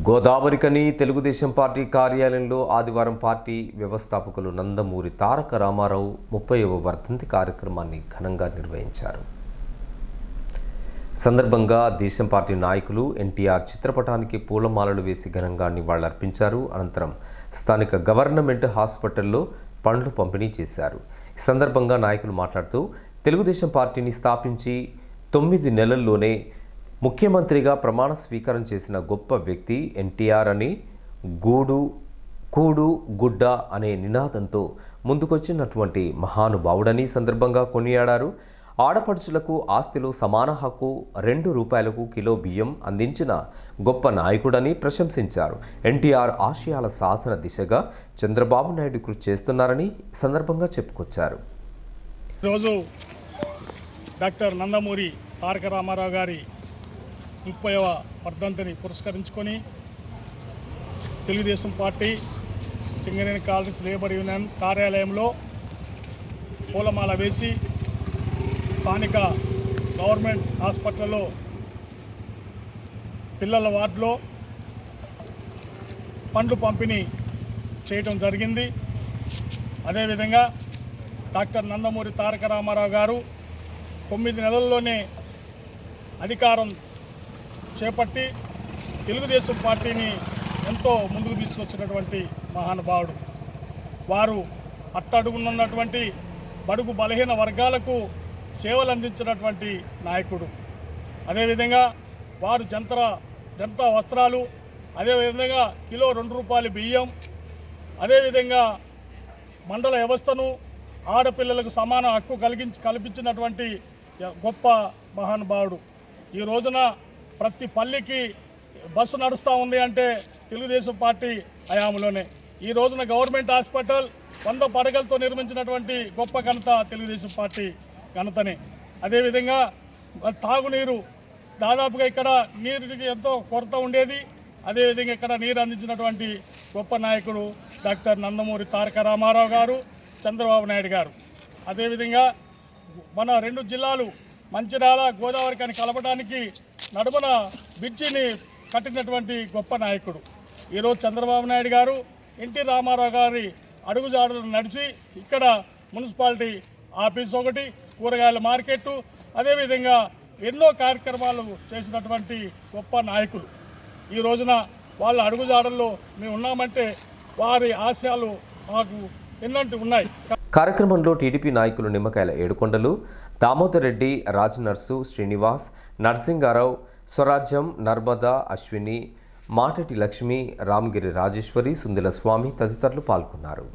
Godavarikhani Telugu Desam party కార్యాలయంలో ఆదివారం party వ్యవస్థాపకులు నందమూరి తారక రామారావు ముప్పైవ వర్ధంతి కార్యక్రమాన్ని ఘనంగా నిర్వహించారు. సందర్భంగా దేశం పార్టీ నాయకులు ఎన్టీఆర్ చిత్రపటానికి పూలమాలలు వేసి ఘనంగా నివాళులర్పించారు. అనంతరం స్థానిక గవర్నమెంట్ హాస్పిటల్లో పండ్లు పంపిణీ చేశారు. ఈ సందర్భంగా నాయకులు మాట్లాడుతూ తెలుగుదేశం పార్టీని స్థాపించి తొమ్మిది నెలల్లోనే ముఖ్యమంత్రిగా ప్రమాణ స్వీకారం చేసిన గొప్ప వ్యక్తి ఎన్టీఆర్ అని గూడు కూడు గుడ్డ అనే నినాదంతో ముందుకొచ్చినటువంటి మహానుభావుడని సందర్భంగా కొనియాడారు. ఆడపడుచులకు ఆస్తిలో సమాన హక్కు రెండు రూపాయలకు కిలో బియ్యం అందించిన గొప్ప నాయకుడని ప్రశంసించారు. ఎన్టీఆర్ ఆశయాల సాధన దిశగా చంద్రబాబు నాయుడు కృషి చేస్తున్నారని సందర్భంగా చెప్పుకొచ్చారు. ఈరోజు డాక్టర్ నందమూరి తారక రామారావు గారి ముప్పైవ వర్ధంతిని పురస్కరించుకొని Telugu Desam party Singareni colonies labour union కార్యాలయంలో పూలమాల వేసి స్థానిక గవర్నమెంట్ హాస్పిటల్లో పిల్లల వార్డులో పండ్లు పంపిణీ చేయటం జరిగింది. అదేవిధంగా డాక్టర్ నందమూరి తారక రామారావు గారు తొమ్మిది నెలల్లోనే అధికారం చేపట్టి తెలుగుదేశం పార్టీని ఎంతో ముందుకు తీసుకొచ్చినటువంటి మహానుభావుడు. వారు అట్టడుగునున్నటువంటి బడుగు బలహీన వర్గాలకు సేవలు అందించినటువంటి నాయకుడు. అదేవిధంగా వారు జంతర జనతా వస్త్రాలు అదేవిధంగా కిలో రెండు రూపాయల బియ్యం అదేవిధంగా మండల వ్యవస్థను ఆడపిల్లలకు సమాన హక్కు కలిగించి కల్పించినటువంటి గొప్ప మహానుభావుడు. ఈ రోజున ప్రతి పల్లికి బస్సు నడుస్తూ ఉంది అంటే తెలుగుదేశం పార్టీ హయాంలోనే. ఈ రోజున గవర్నమెంట్ హాస్పిటల్ వంద పడగలతో నిర్మించినటువంటి గొప్ప ఘనత తెలుగుదేశం పార్టీ ఘనతనే. అదేవిధంగా తాగునీరు దాదాపుగా ఇక్కడ నీరుకి ఎంతో కొరత ఉండేది. అదేవిధంగా ఇక్కడ నీరు అందించినటువంటి గొప్ప నాయకుడు డాక్టర్ నందమూరి తారక రామారావు గారు చంద్రబాబు నాయుడు గారు. అదేవిధంగా మన రెండు జిల్లాలు మంచిర్యాల గోదావరి కానీ కలపడానికి నడుమన బ్రిడ్జిని కట్టినటువంటి గొప్ప నాయకుడు. ఈరోజు చంద్రబాబు నాయుడు గారు ఎన్టీ రామారావు గారి అడుగుజాడలు నడిచి ఇక్కడ మున్సిపాలిటీ ఆఫీస్ ఒకటి కూరగాయల మార్కెట్టు అదేవిధంగా ఎన్నో కార్యక్రమాలు చేసినటువంటి గొప్ప నాయకులు. ఈ రోజున వాళ్ళ అడుగుజాడల్లో మేము ఉన్నామంటే వారి ఆశయాలు మాకు ఎన్నోటి ఉన్నాయి. కార్యక్రమంలో టీడీపీ నాయకులు నిమ్మకాయల ఏడుకొండలు దామోదర్ రెడ్డి రాజ్ నర్సు శ్రీనివాస్ నర్సింగారావు స్వరాజ్యం నర్మదా అశ్విని మాటటి లక్ష్మి రామగిరి రాజేశ్వరి సుందిల స్వామి తదితరులు పాల్గొన్నారు.